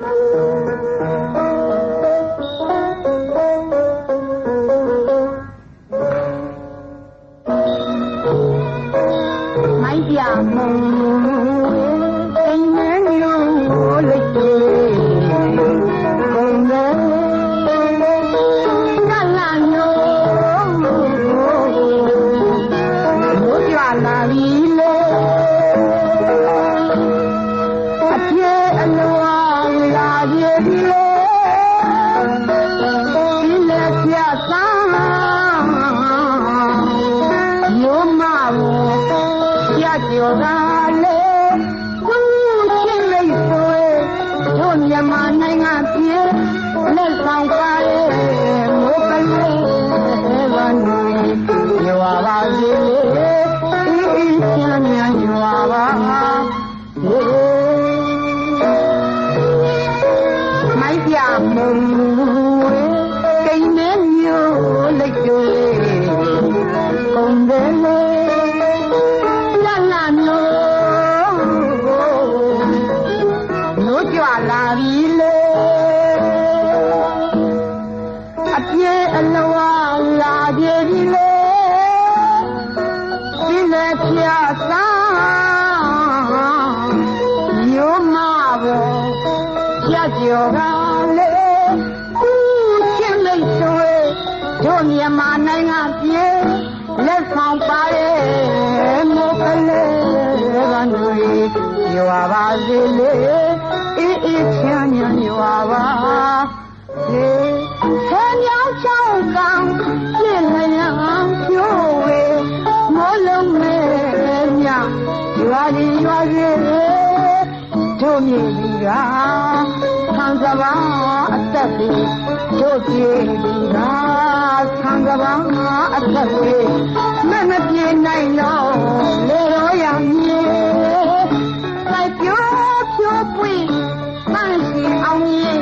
လိတ်တွေကုန်တယ်လာလာနိုးဘိုးကြလာပြီ မျိုးမဘောရကြောကလေသူချင်းမိတ်ဆွေတို့မြန်မာနိုင်ငံပြ ည်လက်ဆောင်ပါရဲ့မိုးကလေးကနွေရွာပါစေလေအေးအေးချမ်းချမ်းရွာပါလေဆယ်မြောင်းချောင်းကံပြည့်လျံဖြိုးဝေမိုးလုံးမဲ့မြရွာဒီရွာစီတို့မြေကြီးကခံစပါအ သက်ပြီးတို့ပြေဒီကခံစပါအသက်ပြီးမမပြေနိုင်တော့လေရောရမြေလိုက်ပြောဖြိုးပွေပန်းစီအောင်ရဲ့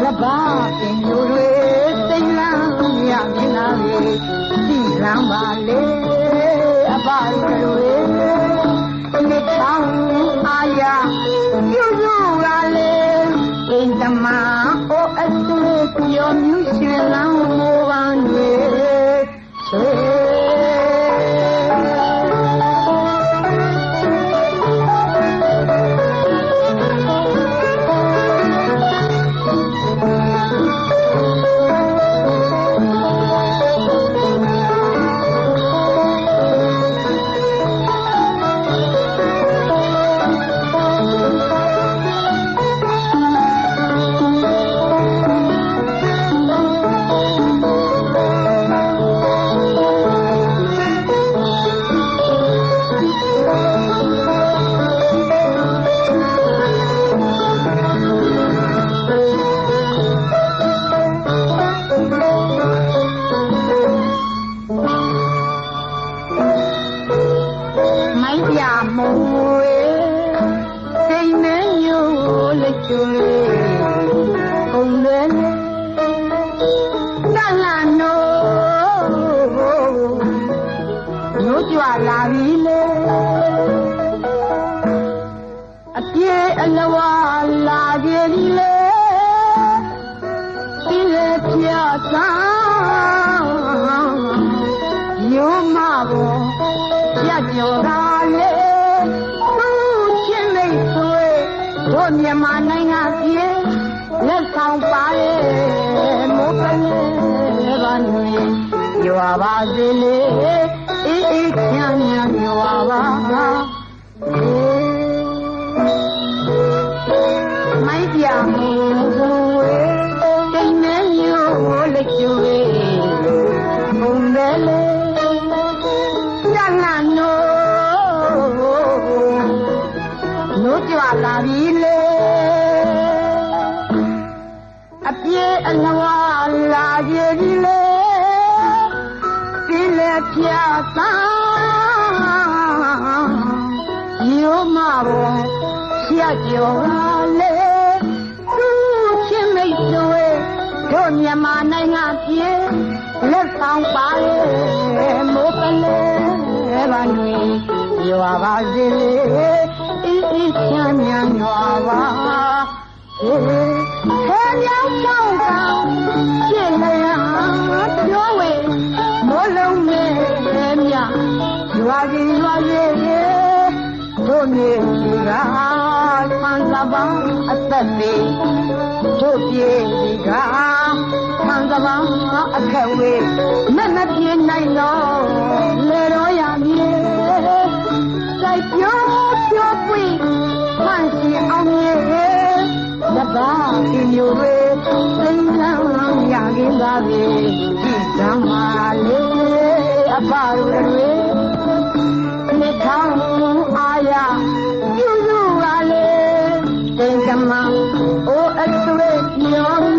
သဘာပင်မျိုးတွေစိတ်လန်းရမြင်လာလေသိလမ်းပါလေအပါတွေဒီချောင်း အလဝလာကြပြီလေဒီလေပြသာယုံမဘောရကြောကလေသူချင်းမိတ်ဆွေတို့မြန်မာနိုင်ငံပြည်လက်ဆောင်ပါရဲ့မိုးကလေးကနွေရွာပါစေလေအေးအေးချမ်းချမ်းရွာပါ နိုးကြွလာပြီလေအပြေအလွာလာကြပြီလေဒီလေပြသာယောမဘောရကြောလေသူချင်းမိတ်ဆွေတို့မြန်မာနိုင်ငံပြည်လက်ဆောင်ပါရဲ့မိုးကလေးပါနွေရွာပါစေလေအေးအေး ချမ်းချမ်းရွာပါခဲမြောက်ဆောင်ကောင်ရှင်းလျာပြောဝေမိုးလုံးနဲ့မြရွာကြီးရွာကြီးတို့မြေကြီးကဆန်းစပါအသက်လေးတို့ပြေကဆန်းစပါအခက်ဝေးမမပြေနိုင်တော့ လူတွေသိမ်းလောင်းလောင်းရခင်ပါပြီဓမ္မလေးအဖအတွေမြေထောင်အာရပြုစုပါလေသိမ်းဓမ္မအိုအဆွေညော